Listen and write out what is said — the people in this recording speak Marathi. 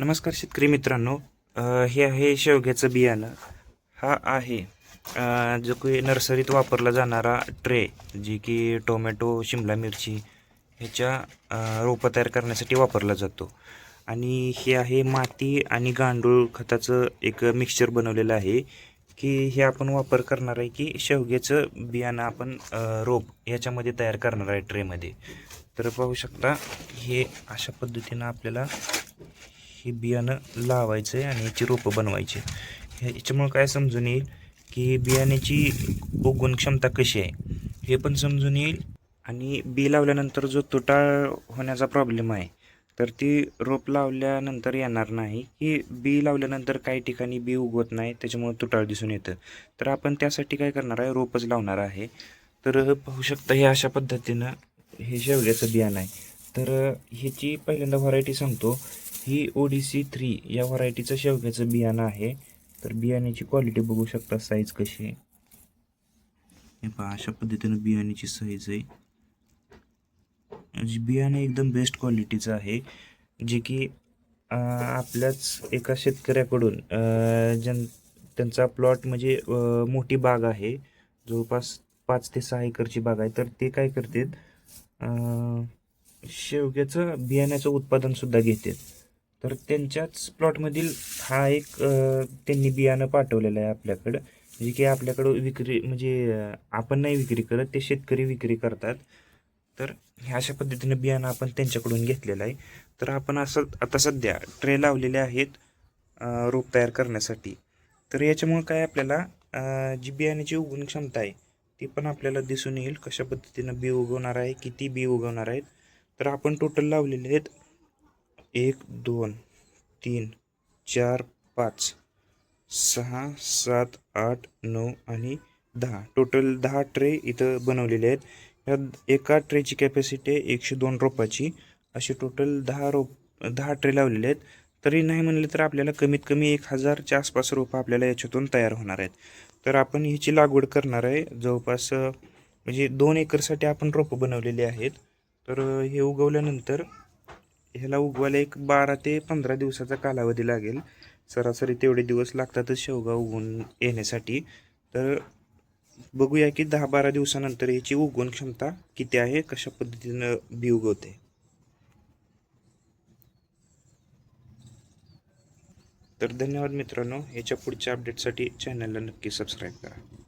नमस्कार शेतकरी मित्रांनो. हे आहे शेवग्याचं बियाणं. हा आहे जो की नर्सरीत वापरला जाणारा ट्रे जी की टोमॅटो शिमला मिरची ह्याच्या रोपं तयार करण्यासाठी वापरला जातो. आणि हे आहे माती आणि गांडूळ खताचं एक मिक्सचर बनवलेलं आहे की हे आपण वापर करणार आहे की शेवग्याचं बियाणं आपण रोप ह्याच्यामध्ये तयार करणार आहे ट्रेमध्ये. तर पाहू शकता हे अशा पद्धतीनं आपल्याला हे बियाणं लावायचं आहे आणि याची रोपं बनवायची. ह्याच्यामुळं याच्यामुळं काय समजून येईल की बियाण्याची उगवण क्षमता कशी आहे? हे पण समजून येईल. आणि बी लावल्यानंतर जो तुटाळ होण्याचा प्रॉब्लेम आहे तर ती रोप लावल्यानंतर येणार नाही. की बी लावल्यानंतर काही ठिकाणी बी उगवत नाही त्याच्यामुळे तुटाळ दिसून येतं. तर आपण त्यासाठी काय करणार आहे? रोपच लावणार आहे. तर पाहू शकता हे अशा पद्धतीनं हे शेवग्याचं बियाणं आहे. तर ह्याची पहिल्यांदा व्हरायटी सांगतो. ही ओडीसी थ्री या व्हरायटीचं शेवग्याचं बियाणं आहे. तर बियाण्याची क्वालिटी बघू शकता साईज कशी आहे. हे पहा अशा पद्धतीनं बियाण्याची साईज आहे. बियाणं एकदम बेस्ट क्वालिटीचं आहे जे की आपल्याच एका शेतकऱ्याकडून जन त्यांचा प्लॉट म्हणजे मोठी बाग आहे. जवळपास पाच ते सहा एकरची बाग आहे. तर ते काय करतात शेवग्याचं बियाण्याचं उत्पादनसुद्धा घेतात. तर त्यांच्याच प्लॉटमधील हा एक त्यांनी बियाणं पाठवलेलं आहे आपल्याकडं. जे की आपल्याकडं विक्री म्हणजे आपण नाही विक्री करत ते शेतकरी विक्री करतात. तर ह्या अशा पद्धतीनं बियाणं आपण त्यांच्याकडून घेतलेलं आहे. तर आपण असं आता सध्या ट्रे लावलेले आहेत रोप तयार करण्यासाठी. तर याच्यामुळं काय आपल्याला जी बियाण्याची उगवण क्षमता आहे ती पण आपल्याला दिसून येईल. कशा पद्धतीनं बी उगवणार आहे किती बी उगवणार आहेत. तर आपण टोटल लावलेले आहेत एक दोन तीन चार पाच सहा सात आठ नऊ आणि दहा. टोटल दहा ट्रे इथं बनवलेले आहेत. ह्या एका ट्रेची कॅपॅसिटी आहे एकशे दोन रोपाची. असे टोटल दहा रोप दहा ट्रे लावलेले आहेत. तरी नाही म्हणले तर आपल्याला कमीत कमी एक हजारच्या आसपास रोपं आपल्याला याच्यातून तयार होणार आहेत. तर आपण ह्याची लागवड करणार आहे. जवळपास म्हणजे दोन एकरसाठी आपण रोपं बनवलेली आहेत. तर हे उगवल्यानंतर ह्याला उगवायला एक बारा ते पंधरा दिवसाचा कालावधी लागेल. सरासरी तेवढे दिवस लागतातच शेवगा उगवून येण्यासाठी. तर बघूया की दहा बारा दिवसानंतर याची उगवण क्षमता किती आहे कशा पद्धतीनं बी उगवते. तर धन्यवाद मित्रांनो याच्या पुढच्या अपडेटसाठी चॅनलला नक्की सबस्क्राईब करा.